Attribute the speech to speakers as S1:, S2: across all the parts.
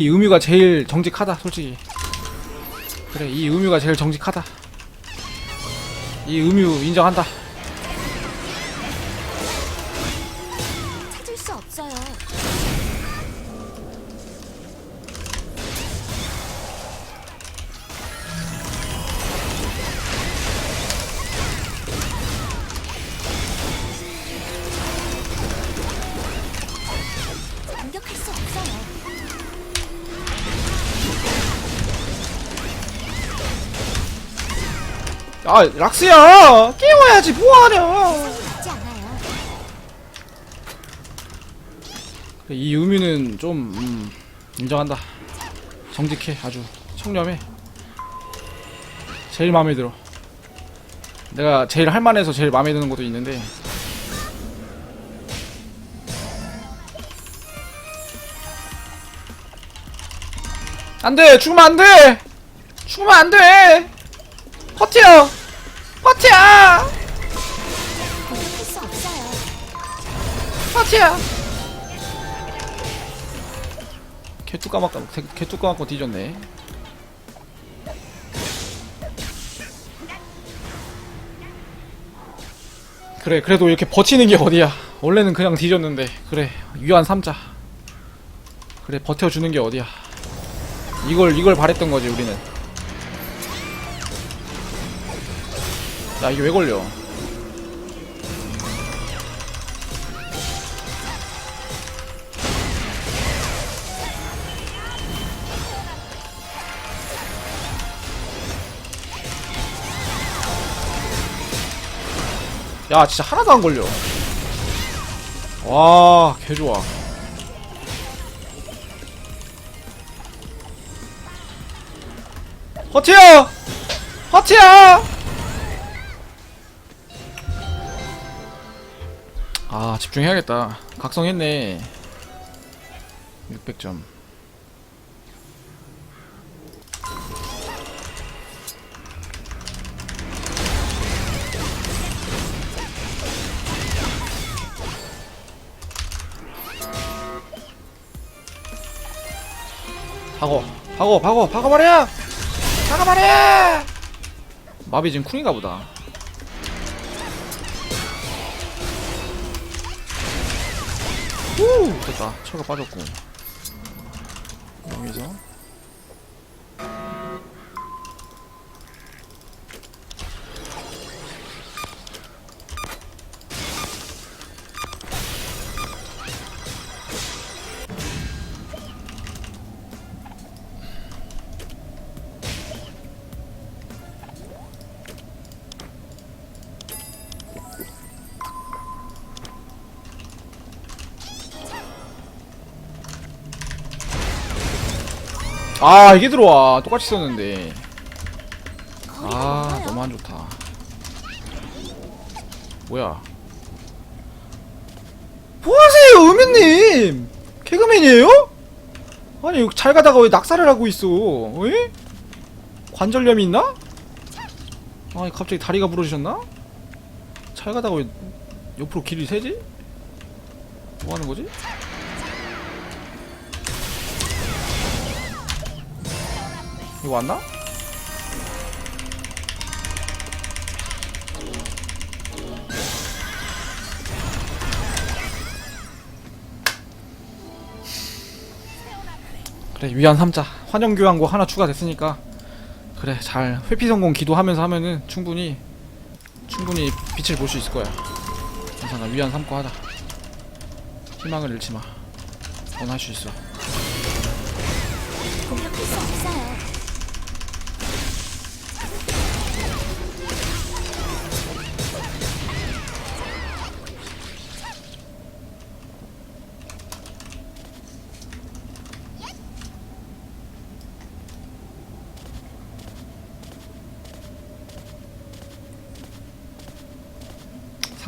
S1: 이 음유가 제일 정직하다 솔직히. 그래 이 음유가 제일 정직하다. 이 음유 인정한다 아 락스야! 깨워야지 뭐하냐! 이 음유는 좀 음, 인정한다. 정직해 아주. 청렴해. 제일 마음에 들어. 내가 제일 할만해서 제일 마음에 드는 것도 있는데. 안돼! 죽으면 안돼! 죽으면 안돼! 버 텨!
S2: 공격할 수 없어요.
S1: 버텨! 개뚜 까먹고 개뚜 까먹고 뒤졌네. 그래 그래도 이렇게 버티는 게 어디야? 원래는 그냥 뒤졌는데. 그래 위안 삼자. 그래 버텨주는 게 어디야? 이걸 이걸 바랬던 거지 우리는 야 이게 왜 걸려? 야 진짜 하나도 안 걸려. 와 개좋아. 버텨 버텨 아 집중해야겠다. 각성했네. 600점. 박어 박어 박어 박어버려! 박어버려! 마비 지금 쿵인가 보다 후 됐다. 철가 빠졌고. 여기서 아 이게 들어와 똑같이 썼는데 아. 너무 안 좋다 뭐야 뭐하세요 음유님 개그맨이에요? 아니 잘 가다가 왜 낙사를 하고 있어 에? 관절염이 있나? 아니 갑자기 다리가 부러지셨나? 잘 가다가 왜 옆으로 길이 새지? 뭐 하는 거지? 이거 왔나? 그래 위안 3자 환영 교환고 하나 추가됐으니까 그래 잘 회피 성공 기도하면서 하면은 충분히 충분히 빛을 볼 수 있을 거야 괜찮아 위안 3거 하자 희망을 잃지 마. 넌 할 수 있어.
S2: 공격할 수 없어요.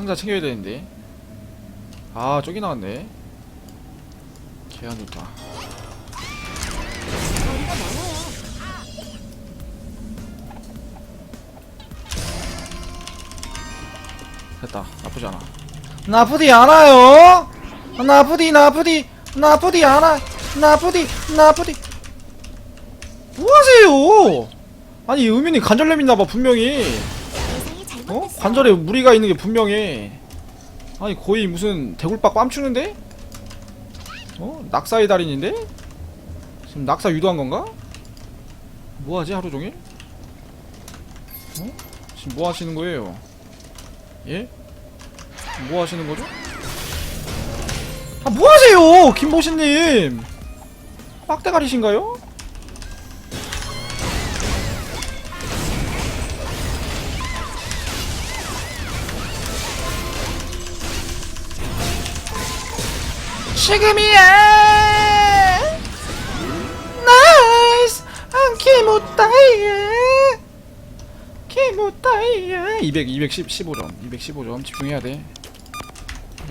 S1: 상자 챙겨야 되는데. 아, 저기 나왔네. 개안 좋다.
S2: 거리가 멀어요.
S1: 됐다. 나쁘지 않아. 나쁘디 않아요. 나쁘디 나쁘디 나쁘디 않아. 나쁘디 나쁘디 뭐하세요 아니 의민이 관절염 있나봐 분명히 어? 관절에 무리가 있는 게 분명해 아니 거의 무슨 대굴박 뺨추는데? 어? 낙사의 달인인데? 지금 낙사 유도한 건가? 뭐하지 하루 종일? 어? 지금 뭐 하시는 거예요? 예? 뭐 하시는 거죠? 아, 뭐 하세요! 김보신님! 빡대가리신가요? 지금이야! 나이스! 안 키모타이야! 키모타이야! 200, 210, 15점. 215점. 집중해야 돼.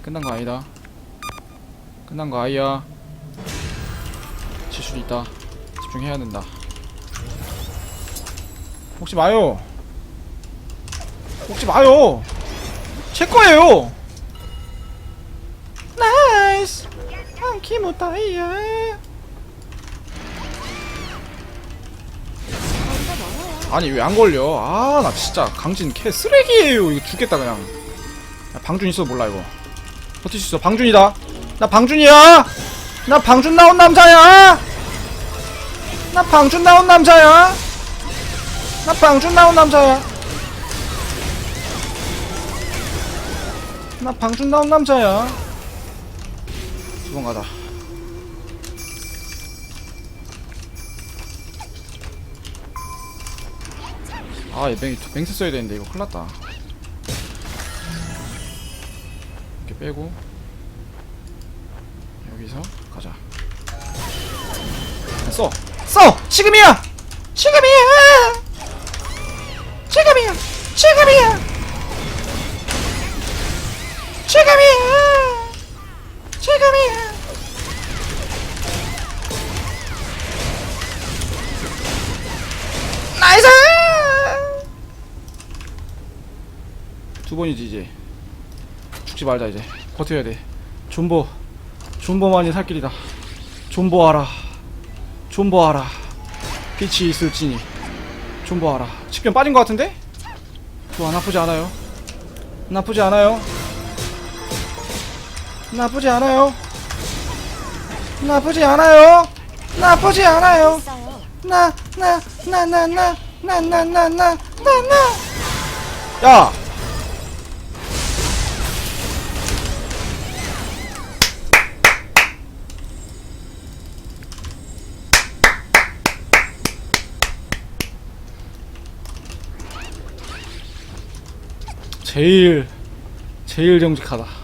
S1: 끝난 거 아니다. 끝난 거 아니야. 질 수도 있다. 집중해야 된다. 혹시 마요. 혹시 마요. 제 거예요. 키 못다이야.
S2: 거리가 멀어요.
S1: 아니 왜 안 걸려? 아 나 진짜 강진 캐 쓰레기예요. 이거 죽겠다 그냥. 야, 방준 있어 몰라 이거. 버틸 수 있어. 방준이다. 나 방준이야. 나 방준 나온 남자야. 나 방준 나온 남자야. 나 방준 나온 남자야. 나 방준 나온 남자야. 가자. 아, 얘 맹, 맹세 써야 되는데 이거 큰일 났다. 이렇게 빼고 여기서 가자. 써! 써! 지금이야! 지금이야! 지금이야! 지금이야! 지금이야! 지금이야! 나이스! 두 번이지 이제. 죽지 말자 이제. 버텨야 돼. 존버. 존버만이 살 길이다. 존버하라. 존버하라. 빛이 있을지니. 존버하라. 직변 빠진 것 같은데? 좋아 나쁘지 않아요? 나쁘지 않아요 나쁘지 않아요 나쁘지 않아요 나쁘지 않아요
S2: 있어요.
S1: 나 나 나 나 나 나 나 나 나 나 나 야 제일 제일 정직하다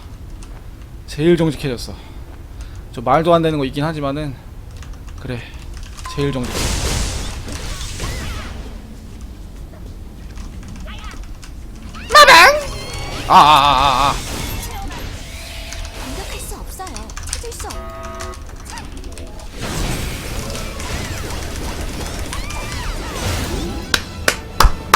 S1: 제일 정직해졌어. 저 말도 안 되는 거 있긴 하지만은 그래 제일 정직해. 아아아아 아, 아, 아.